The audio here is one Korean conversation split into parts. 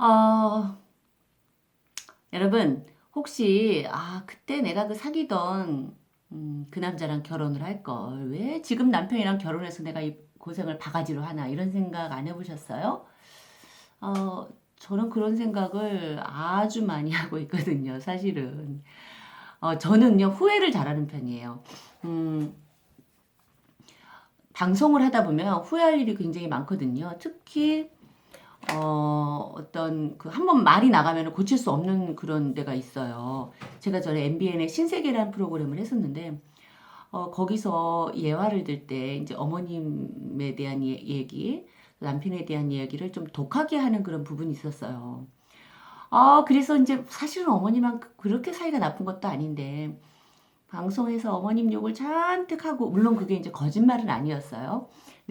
어, 여러분, 혹시, 아, 그때 내가 그 사귀던, 음, 그 남자랑 결혼을 할 걸. 왜 지금 남편이랑 결혼해서 내가 이 고생을 바가지로 하나, 이런 생각 안 해보셨어요? 어, 저는 그런 생각을 아주 많이 하고 있거든요, 사실은. 어, 저는요, 후회를 잘하는 편이에요. 음, 방송을 하다 보면 후회할 일이 굉장히 많거든요. 특히, 어, 어떤 그 한 번 말이 나가면 고칠 수 없는 그런 데가 있어요. 제가 전에 MBN의 신세계라는 프로그램을 했었는데, 어, 거기서 예화를 들 때 이제 어머님에 대한 예- 얘기, 남편에 대한 이야기를 좀 독하게 하는 그런 부분이 있었어요. 아, 그래서 이제 사실은 어머님랑 그- 그렇게 사이가 나쁜 것도 아닌데, 방송에서 어머님 욕을 잔뜩 하고, 물론 그게 이제 거짓말은 아니었어요.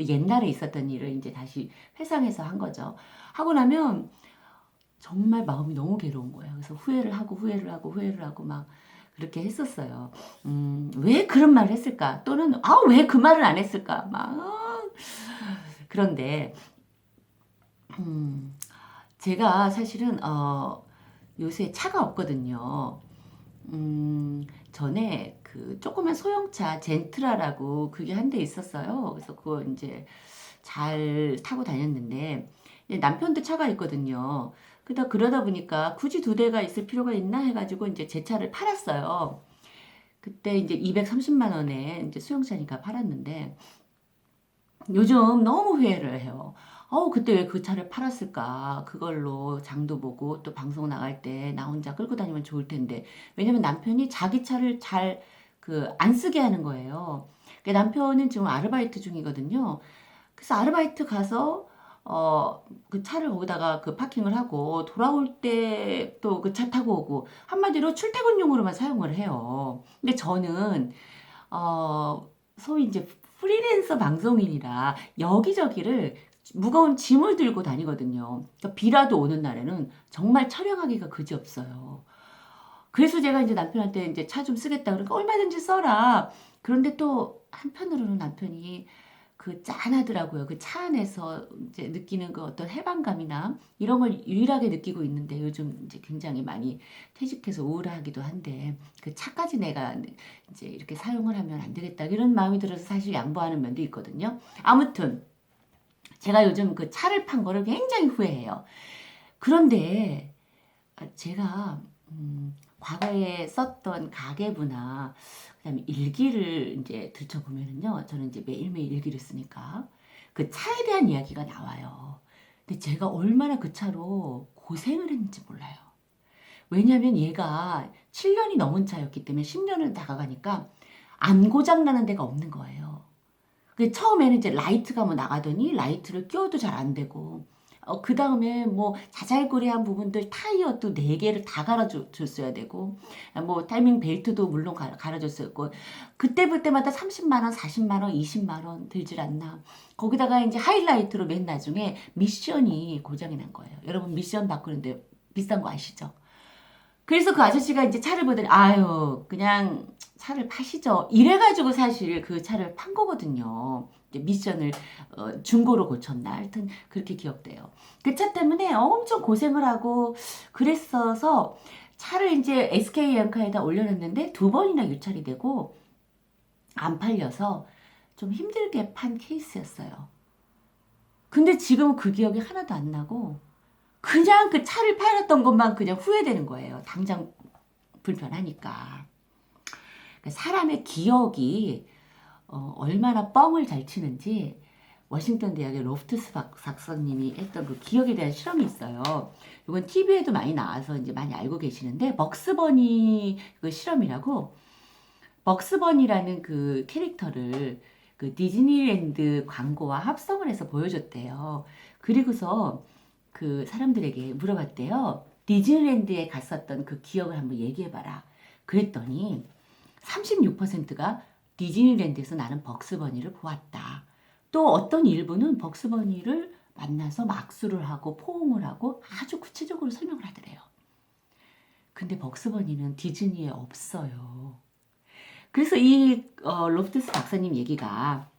옛날에 있었던 일을 이제 다시 회상해서 한 거죠. 하고 나면 정말 마음이 너무 괴로운 거예요. 그래서 후회를 하고 후회를 하고 후회를 하고 막 그렇게 했었어요. 음, 왜 그런 말을 했을까? 또는 아, 왜 그 말을 안 했을까? 막 아. 그런데 음, 제가 사실은 어, 요새 차가 없거든요. 음, 전에 그 조그만 소형차 젠트라라고 그게 한 대 있었어요. 그래서 그거 이제 잘 타고 다녔는데 예, 남편도 차가 있거든요. 그러다 그러다 보니까 굳이 두 대가 있을 필요가 있나 해가지고 이제 제 차를 팔았어요. 그때 이제 230만 원에 이제 수용차니까 팔았는데 요즘 너무 후회를 해요. 어우, 그때 왜 그 차를 팔았을까? 그걸로 장도 보고 또 방송 나갈 때 나 혼자 끌고 다니면 좋을 텐데. 왜냐면 남편이 자기 차를 잘 그 안 쓰게 하는 거예요. 그 남편은 지금 아르바이트 중이거든요. 그래서 아르바이트 가서 어, 그 차를 거기다가 그 파킹을 하고 돌아올 때 또 그 차 타고 오고 한마디로 출퇴근용으로만 사용을 해요. 근데 저는 어, 소위 이제 프리랜서 방송인이라 여기저기를 무거운 짐을 들고 다니거든요. 그러니까 비라도 오는 날에는 정말 촬영하기가 그지없어요. 그래서 제가 이제 남편한테 이제 차 좀 쓰겠다 그러니까 얼마든지 써라. 그런데 또 한편으로는 남편이 그 짠하더라고요. 그 차 안에서 이제 느끼는 그 어떤 해방감이나 이런 걸 유일하게 느끼고 있는데 요즘 이제 굉장히 많이 퇴직해서 우울하기도 한데 그 차까지 내가 이제 이렇게 사용을 하면 안 되겠다 이런 마음이 들어서 사실 양보하는 면도 있거든요. 아무튼 제가 요즘 그 차를 판 거를 굉장히 후회해요. 그런데 아, 제가 음, 과거에 썼던 가계부나 그다음에 일기를 이제 들춰보면은요, 저는 이제 매일매일 일기를 쓰니까 그 차에 대한 이야기가 나와요. 근데 제가 얼마나 그 차로 고생을 했는지 몰라요. 왜냐하면 얘가 7년이 넘은 차였기 때문에 10년을 다가가니까 안 고장 나는 데가 없는 거예요. 그 처음에는 이제 라이트가 뭐 나가더니 라이트를 끼워도 잘 안 되고 어, 그 다음에 뭐 자잘거리한 부분들 타이어도 네 개를 다 갈아줬어야 되고 뭐 타이밍 벨트도 물론 갈- 갈아줬었고 그때 볼 때마다 30만 원, 40만 원, 20만 원 들질 않나 거기다가 이제 하이라이트로 맨 나중에 미션이 고장이 난 거예요. 여러분 미션 바꾸는데 비싼 거 아시죠? 그래서 그 아저씨가 이제 차를 보더니 아유 그냥 차를 파시죠. 이래가지고 사실 그 차를 판 거거든요. 미션을 어, 중고로 고쳤나 하여튼 그렇게 기억돼요. 그 차 때문에 엄청 고생을 하고 그랬어서 차를 이제 SK 엔카에다 올려놨는데 두 번이나 유찰이 되고 안 팔려서 좀 힘들게 판 케이스였어요. 근데 지금 그 기억이 하나도 안 나고 그냥 그 차를 팔았던 것만 그냥 후회되는 거예요. 당장 불편하니까. 그러니까 사람의 기억이 어, 얼마나 뻥을 잘 치는지 워싱턴 대학의 로프트스 박- 박사님이 했던 그 기억에 대한 실험이 있어요. 이건 TV에도 많이 나와서 이제 많이 알고 계시는데 먹스버니 그 실험이라고 먹스버니라는 그 캐릭터를 그 디즈니랜드 광고와 합성을 해서 보여줬대요. 그리고서 그 사람들에게 물어봤대요. 디즈니랜드에 갔었던 그 기억을 한번 얘기해봐라. 그랬더니 36%가 디즈니랜드에서 나는 벅스버니를 보았다. 또 어떤 일부는 벅스버니를 만나서 막수를 하고 포옹을 하고 아주 구체적으로 설명을 하더래요. 근데 벅스버니는 디즈니에 없어요. 그래서 이 어, 로프트스 박사님 얘기가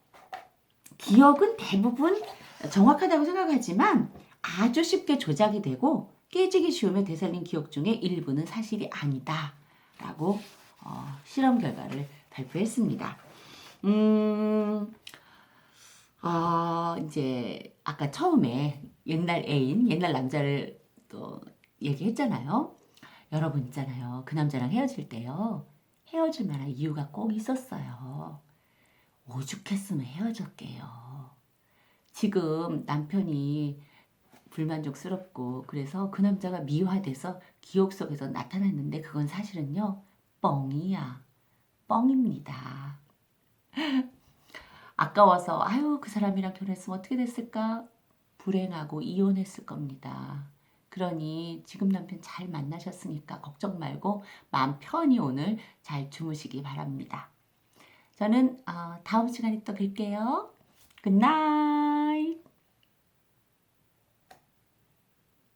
기억은 대부분 정확하다고 생각하지만 아주 쉽게 조작이 되고 깨지기 쉬우며 되살린 기억 중에 일부는 사실이 아니다 라고 어, 실험 결과를 발표했습니다. 음, 아 이제 아까 처음에 옛날 애인, 옛날 남자를 또 얘기했잖아요. 여러분 있잖아요. 그 남자랑 헤어질 때요. 헤어질 만한 이유가 꼭 있었어요. 오죽했으면 헤어졌게요. 지금 남편이 불만족스럽고 그래서 그 남자가 미화돼서 기억 속에서 나타났는데 그건 사실은요 뻥이야. 뻥입니다. 아까워서 아유 그 사람이랑 결혼했으면 어떻게 됐을까? 불행하고 이혼했을 겁니다. 그러니 지금 남편 잘 만나셨으니까 걱정 말고 마음 편히 오늘 잘 주무시기 바랍니다. 저는 어, 다음 시간에 또 뵐게요. 굿나잇